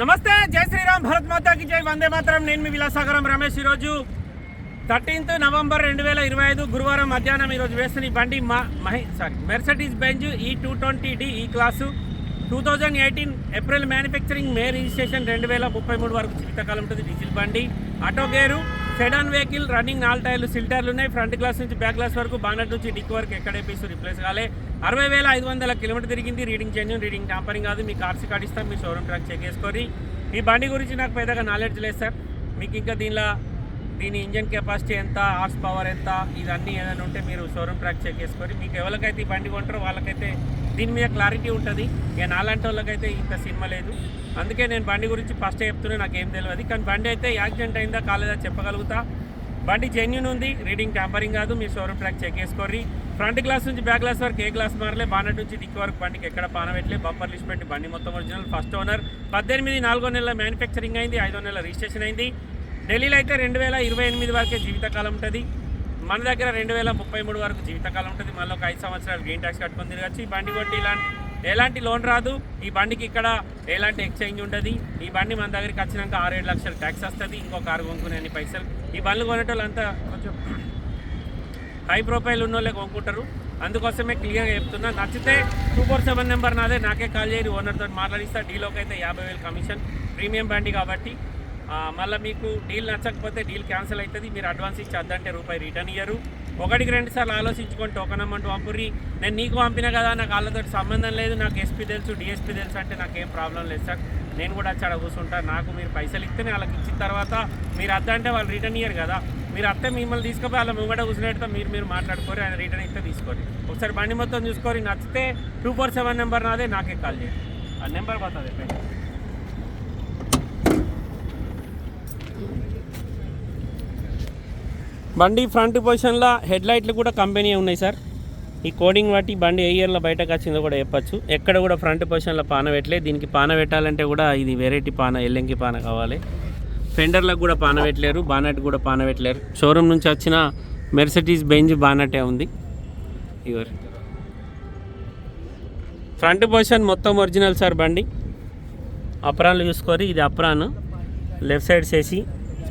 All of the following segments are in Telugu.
నమస్తే జై శ్రీరామ్ భరత్ మాతాకి జై వందే మాత్రం. నేను మీ విలాసాగరం రమేష్ ఈరోజు థర్టీన్త్ నవంబర్ రెండు వేల ఇరవై ఐదు గురువారం మధ్యాహ్నం ఈరోజు వేస్తున్న ఈ బండి మా Mahi sorry Mercedes Benz E two twenty D E class two thousand eighteen April manufacturing May registration రెండు వేల ముప్పై మూడు వరకు జీవితకాలం ఉంటుంది. డీజిల్ బండి auto gear sedan vehicle running నాలుగు టైర్లు సిల్టర్లు ఉన్నాయి. ఫ్రంట్ గ్లాస్ నుంచి బ్యాక్ గ్లాస్ వరకు బానట్ నుంచి డిక్ వరకు ఎక్కడ పీసు రిప్లేస్ కాలే. అరవై వేల ఐదు వందల కిలోమీటర్ తిరిగింది. రీడింగ్ చేంజ్ రీడింగ్ టాంపరింగ్ కాదు. మీ ఆర్సీ కార్డ్ ఇస్తాం మీ షోరూమ్ ట్రాక్ చెక్ చేసుకొని ఈ బండి గురించి నాకు పెద్దగా నాలెడ్జ్ లేదు సార్ మీకు ఇంకా దీనిలో దీని ఇంజన్ కెపాసిటీ ఎంత హార్స్ పవర్ ఎంత ఇవన్నీ ఏదైనా ఉంటే మీరు షోరూమ్ ట్రాక్ చెక్ చేసుకొని మీకు ఎవరికైతే ఈ బండి కొంటారో వాళ్ళకైతే దీని మీద క్లారిటీ ఉంటుంది. ఇక నాలాంటి వాళ్ళకైతే ఇంత సినిమా లేదు. అందుకే నేను బండి గురించి ఫస్ట్ చెప్తున్నా నాకు ఏం తెలియదు కానీ బండి అయితే యాక్సిడెంట్ అయిందా కాలేదా చెప్పగలుగుతా. బండి జెన్యున్ ఉంది రీడింగ్ ట్యాంపరింగ్ కాదు. మీరు షోరూమ్ ట్రాక్ చెక్ చేసుకోర్రి. ఫ్రంట్ గ్లాస్ నుంచి బ్యాక్ గ్లాస్ వరకు ఏ గ్లాస్ మారలే. బానట్ నుంచి డిక్ వరకు బండికి ఎక్కడ పానబెట్టలే బంపర్ లిస్ట్ పెట్టి బండి మొత్తం ఒరిజినల్ ఫస్ట్ ఓనర్ పద్దెనిమిది నాలుగో నెలల మ్యానుఫ్యాక్చరింగ్ అయింది. ఐదో నెలల రిజిస్ట్రేషన్ అయింది. ఢిల్లీలో అయితే రెండు వేల ఇరవై ఎనిమిది వరకే జీవితకాలం ఉంటుంది. మన దగ్గర రెండు వేల ముప్పై మూడు వరకు జీవితకాలం ఉంటుంది. మళ్ళీ ఒక ఐదు సంవత్సరాలు గ్రీన్ ట్యాక్స్ కట్టుకొని తిరగచ్చు. ఈ బండి కొట్టి ఇలాంటి ఎలాంటి లోన్ రాదు. ఈ బండికి ఇక్కడ ఎలాంటి ఎక్స్చేంజ్ ఉండదు. ఈ బండి మన దగ్గరికి వచ్చినాక ఆరు ఏడు లక్షలు ట్యాక్స్ వస్తుంది. ఇంకో కారు కొనుక్కునే అన్ని పైసలు. ఈ బండ్లు కొనేటోళ్ళంతా కొంచెం హై ప్రొఫైల్ ఉన్న వాళ్ళే కొనుక్కుంటారు. అందుకోసమే క్లియర్గా చెప్తున్నా. నచ్చితే టూ ఫోర్ సెవెన్ నెంబర్ నాదే. నాకే కాల్ చేయరు. ఓనర్తో మాట్లాడిస్తా. డీలోకి అయితే యాభై వేలు కమిషన్. ప్రీమియం బండి కాబట్టి మళ్ళీ మీకు డీల్ నచ్చకపోతే డీల్ క్యాన్సిల్ అవుతుంది. మీరు అడ్వాన్స్ ఇచ్చి అద్దంటే రూపాయి రిటర్న్ ఇయ్యరు. ఒకటికి రెండు సార్లు ఆలోచించుకొని టోకన్ అమౌంట్ పంపుర్రి. నేను నీకు పంపిన కదా నాకు వాళ్ళతో సంబంధం లేదు. నాకు ఎస్పీ తెలుసు డిఎస్పీ తెలుసు అంటే నాకేం ప్రాబ్లం లేదు సార్. నేను కూడా వచ్చి కూర్చుంటా నాకు మీరు పైసలు ఇస్తేనే వాళ్ళకి ఇచ్చిన తర్వాత మీరు అద్దంటే వాళ్ళు రిటర్న్ ఇయ్యరు కదా. మీరు అత్తే మిమ్మల్ని తీసుకుపోయి వాళ్ళ ముంగట కూర్చునేటతో మీరు మీరు మాట్లాడుకోరు ఆయన రిటర్న్ ఇస్తే తీసుకోరు ఒకసారి బండి మొత్తం చూసుకోరు నచ్చితే టూ ఫోర్ సెవెన్ నెంబర్ నాదే నాకే కాల్ చేయండి. ఆ నెంబర్ పోతుంది బండి ఫ్రంట్ పొజిషన్లో హెడ్ లైట్లు కూడా కంపెనీ ఉన్నాయి సార్? ఈ కోడింగ్ బట్టి బండి ఏ ఇయర్లో బయటకు వచ్చిందో కూడా చెప్పచ్చు. ఎక్కడ కూడా ఫ్రంట్ పొజిషన్లో పాన పెట్టలేదు దీనికి పాన పెట్టాలంటే కూడా ఇది వెరైటీ పాన ఎల్లంకి పాన కావాలి. ఫెండర్లకు కూడా పాన పెట్టలేరు బానట్ కూడా పాన పెట్టలేరు. షోరూమ్ నుంచి వచ్చిన మెర్సిటీస్ బెంజ్ బానటే ఉంది. ఇవర్ ఫ్రంట్ పొజిషన్ మొత్తం ఒరిజినల్ సార్ బండి. అప్రాన్లు చూసుకొని ఇది అప్రాన్. లెఫ్ట్ సైడ్ చేసి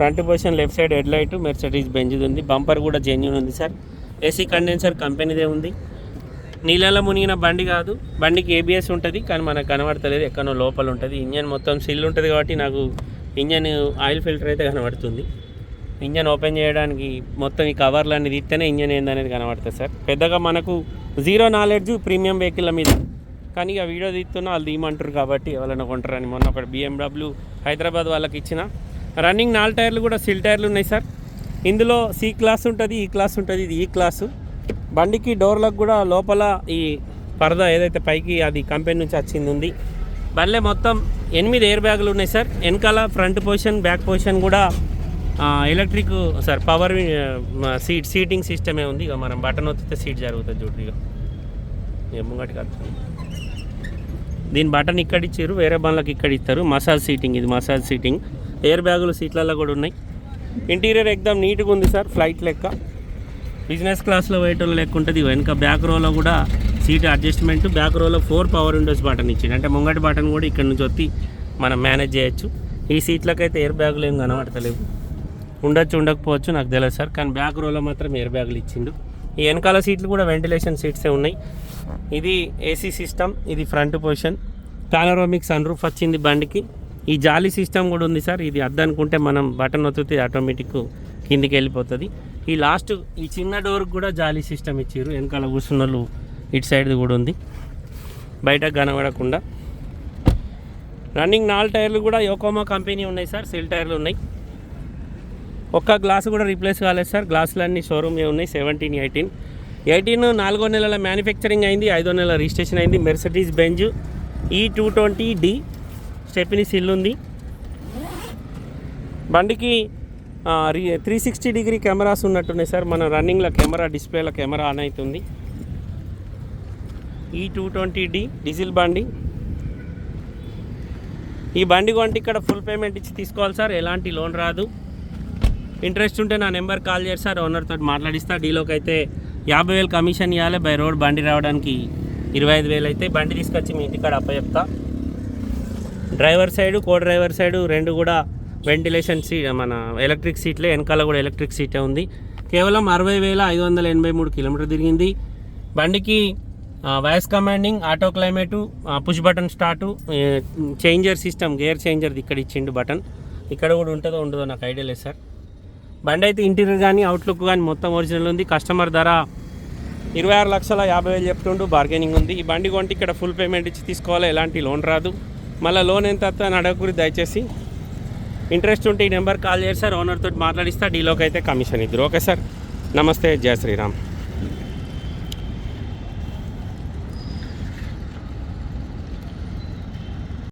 front position left side head light Mercedes బెంజ్ది ఉంది. బంపర్ కూడా జెన్యున్ ఉంది సార్. ఏసీ కండెన్సర్ కంపెనీదే ఉంది. నీళ్ళలో మునిగిన బండి కాదు. బండికి ఏబిఎస్ ఉంటుంది కానీ మనకు కనబడతలేదు. ఎక్కడో లోపల ఉంటుంది. ఇంజన్ మొత్తం సిల్ ఉంటుంది కాబట్టి నాకు ఇంజన్ ఆయిల్ ఫిల్టర్ అయితే కనబడుతుంది. ఇంజన్ ఓపెన్ చేయడానికి మొత్తం ఈ కవర్లు అనేది తీస్తేనే ఇంజన్ ఏందనేది కనబడుతుంది సార్. పెద్దగా మనకు జీరో నాలెడ్జ్ ప్రీమియం వెహికల్ మీద. కానీ ఇక వీడియో తీస్తున్నా వాళ్ళు తీయమంటారు కాబట్టి ఎవరైనా కొంటారని. మొన్న ఒక బిఎండబ్ల్యూ హైదరాబాద్ వాళ్ళకి ఇచ్చిన రన్నింగ్ నాలుగు టైర్లు కూడా సిల్ టైర్లు ఉన్నాయి సార్. ఇందులో సి క్లాస్ ఉంటుంది ఈ క్లాస్ ఉంటుంది ఇది ఈ క్లాసు. బండికి డోర్లకు కూడా లోపల ఈ పరదా ఏదైతే పైకి అది కంపెనీ నుంచి వచ్చింది ఉంది. బల్లే మొత్తం ఎనిమిది ఎయిర్ బ్యాగులు ఉన్నాయి సార్. వెనకాల ఫ్రంట్ పొజిషన్ బ్యాక్ పొజిషన్ కూడా electric sir power seat seating సిస్టమే ఉంది. ఇక మనం బటన్ వస్తే సీట్ జరుగుతుంది చూడండి ఇక ముంగటి దీని బటన్ ఇక్కడ ఇచ్చారు వేరే బండ్లకు ఇక్కడ ఇస్తారు మసాజ్ సీటింగ్ ఇది మసాజ్ సీటింగ్ ఎయిర్ బ్యాగులు సీట్లలో కూడా ఉన్నాయి. ఇంటీరియర్ ఎక్దమ్ నీట్గా ఉంది సార్ ఫ్లైట్ లెక్క. బిజినెస్ క్లాస్లో పోయేటోళ్ళు లెక్క ఉంటుంది. వెనక బ్యాక్ రోలో కూడా సీట్ అడ్జస్ట్మెంట్ బ్యాక్ రోలో ఫోర్ పవర్ విండోస్ బటన్ ఇచ్చింది అంటే ముంగటి బటన్ కూడా ఇక్కడ నుంచి వచ్చి మనం మేనేజ్ చేయొచ్చు. ఈ సీట్లకైతే ఎయిర్ బ్యాగులు ఏం కనబడతలేవు. ఉండొచ్చు ఉండకపోవచ్చు నాకు తెలియదు సార్. కానీ బ్యాక్ రోలో మాత్రం ఎయిర్ బ్యాగులు ఇచ్చిండు. ఈ వెనకాల సీట్లు కూడా వెంటిలేషన్ సీట్సే ఉన్నాయి. ఇది ఏసీ సిస్టమ్ ఇది front position. Panoramic sun roof వచ్చింది బండికి. ఈ జాలీ సిస్టమ్ కూడా ఉంది సార్. ఇది అద్దనుకుంటే మనం బటన్ ఒత్తితే ఆటోమేటిక్ కిందికి వెళ్ళిపోతుంది. ఈ లాస్ట్ ఈ చిన్న డోర్కి కూడా జాలీ సిస్టమ్ ఇచ్చారు వెనకాల కూర్చున్న వాళ్ళు ఇటు సైడ్ది కూడా ఉంది. బయటకు కనబడకుండా. రన్నింగ్ నాలుగు టైర్లు కూడా యోకోమా కంపెనీ ఉన్నాయి సార్. సిల్ టైర్లు ఉన్నాయి. ఒక్క గ్లాస్ కూడా రీప్లేస్ కాలేదు సార్. గ్లాసులు అన్ని ఉన్నాయి. Seventeen eighteen. ఎయిటీన్ నాలుగో నెలల మ్యానుఫ్యాక్చరింగ్ అయింది. ఐదో నెలల రిజిస్ట్రేషన్ అయింది. Mercedes Benz E two twenty D stepney ఇల్లు ఉంది. బండికి త్రీ సిక్స్టీ డిగ్రీ కెమెరాస్ ఉన్నట్టున్నాయి సార్. మన రన్నింగ్లో కెమెరా డిస్ప్లేలో కెమెరా ఆన్ అవుతుంది ఈ టూ ట్వంటీ డి డీజిల్ బండి. ఈ బండి కొంటే ఇక్కడ ఫుల్ పేమెంట్ ఇచ్చి తీసుకోవాలి సార్. ఎలాంటి లోన్ రాదు. ఇంట్రెస్ట్ ఉంటే నా నెంబర్ కాల్ చేసి సార్. ఓనర్తో మాట్లాడిస్తా. డీలోకి అయితే యాభై వేలు కమిషన్ ఇవ్వాలి బై రోడ్ బండి రావడానికి ఇరవై ఐదు వేలు అయితే బండి తీసుకొచ్చి మీ ఇంటికాడ అప్పచెప్తా. Driver side co driver side రెండు కూడా వెంటిలేషన్ సీట్ మన ఎలక్ట్రిక్ సీట్లే వెనకాల కూడా ఎలక్ట్రిక్ సీటే ఉంది. కేవలం అరవై వేల ఐదు వందల ఎనభై మూడు కిలోమీటర్ తిరిగింది. బండికి voice commanding auto climate push button start changer system gear చేంజర్ది ఇక్కడ ఇచ్చిండు బటన్. ఇక్కడ కూడా ఉంటుందో ఉండదో నాకు ఐడియా లేదు సార్. బండి అయితే ఇంటీరియర్ కానీ అవుట్లుక్ కానీ మొత్తం ఒరిజినల్ ఉంది. కస్టమర్ ధర ఇరవై ఆరు లక్షల యాభై వేలు చెప్తుండు బార్గెనింగ్ ఉంది. ఈ బండి కొంటే ఇక్కడ ఫుల్ పేమెంట్ ఇచ్చి తీసుకోవాలి ఎలాంటి లోన్ రాదు. మళ్ళీ లోన్ ఎంత అని అడగకూడదు దయచేసి. ఇంట్రెస్ట్ ఉంటే ఈ నెంబర్ కాల్ చేసి సార్. ఓనర్ తోటి మాట్లాడిస్తా డీలోకి అయితే కమిషన్ ఇద్దరు. Okay sir. నమస్తే. జయ శ్రీరామ్.